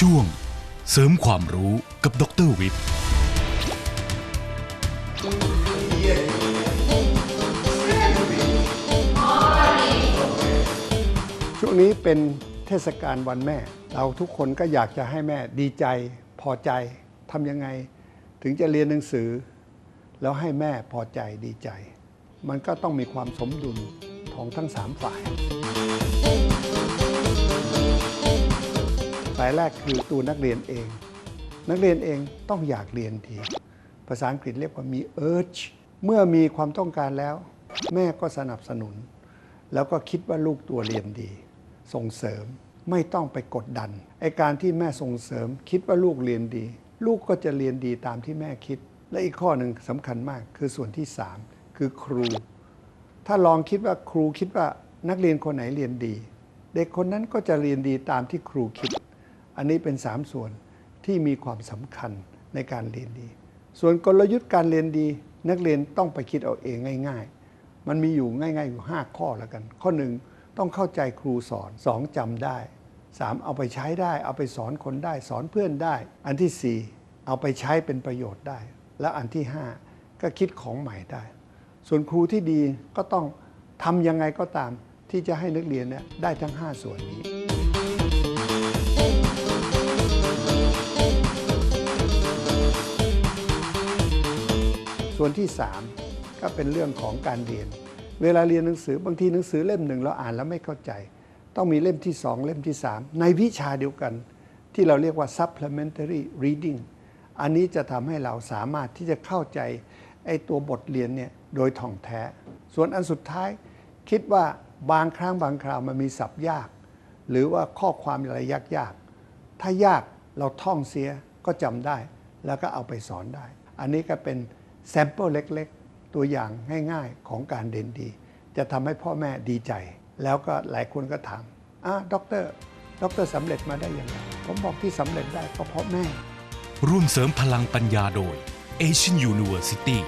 ช่วง เสริมความรู้กับดรวิทย์ ช่วงนี้เป็นเทศกาลวันแม่ เราทุกคนก็อยากจะให้แม่ดีใจพอใจทำยังไง ถึงจะเรียนหนังสือ แล้วให้แม่พอใจดีใจ มันก็ต้องมีความสมดุลของทั้งสามฝ่ายายแรกคือตัวนักเรียนเอง นักเรียนเองต้องอยากเรียนทีภาษาอังกฤษเรียกว่ามี urge เมื่อมีความต้องการแล้ว แม่ก็สนับสนุน แล้วก็คิดว่าลูกตัวเรียนดี ส่งเสริมไม่ต้องไปกดดันไอการที่แม่ส่งเสริม คิดว่าลูกเรียนดี ลูกก็จะเรียนดีตามที่แม่คิด และอีกข้อหนึ่งสำคัญมากคือส่วนที่ 3 คือครู ถ้าลองคิดว่าครูคิดว่านักเรียนคนไหนเรียนดี เด็กคนนั้นก็จะเรียนดีตามที่ครูคิด อันนี้เป็น 3 ส่วนที่มีความสำคัญในการเรียนดี ส่วนกลยุทธ์การเรียนดี นักเรียนต้องไปคิดเอาเองง่าย ๆ มันมีอยู่ง่ายๆอยู่ 5 ข้อแล้วกัน ข้อหนึ่งต้องเข้าใจครูสอน 2จำได้ 3 เอาไปใช้ได้ เอาไปสอนคนได้ สอนเพื่อนได้ อันทีสี่ 4 เอาไปใช้เป็นประโยชน์ได้ และอันที่ 5 ก็คิดของใหม่ได้ ส่วนครูที่ดีก็ต้องทำยังไงก็ตามที่จะให้นักเรียนเนี่ยได้ทั้ง 5 ส่วนนี้ ส่วนที่ 3 ก็เป็นเรื่องของการเรียน เวลาเรียนหนังสือบางทีหนังสือเล่มหนึ่งเราอ่านแล้วไม่เข้าใจ ต้องมีเล่มที่ 2 เล่มที่ 3 ในวิชาเดียวกัน ที่เราเรียกว่า supplementary reading อันนี้จะทำให้เราสามารถที่จะเข้าใจไอ้ตัวบทเรียนเนี่ยโดยท่องแท้ ส่วนอันสุดท้าย คิดว่าบางครั้งบางคราวมันมีศัพท์ยาก หรือว่าข้อความอะไรยากๆ ถ้ายากเราท่องเสียก็จำได้ แล้วก็เอาไปสอนได้ อันนี้ก็เป็น แซมเปิลเล็กๆ ตัวอย่างง่ายๆ ของการเรียนดี จะทำให้พ่อแม่ดีใจ แล้วก็หลายคนก็ถามอะด็อกเตอร์ด็อกเตอร์สำเร็จมาได้ยังไงผมบอกที่สำเร็จได้ก็เพราะแม่ ร่วมเสริมพลังปัญญาโดย Asian University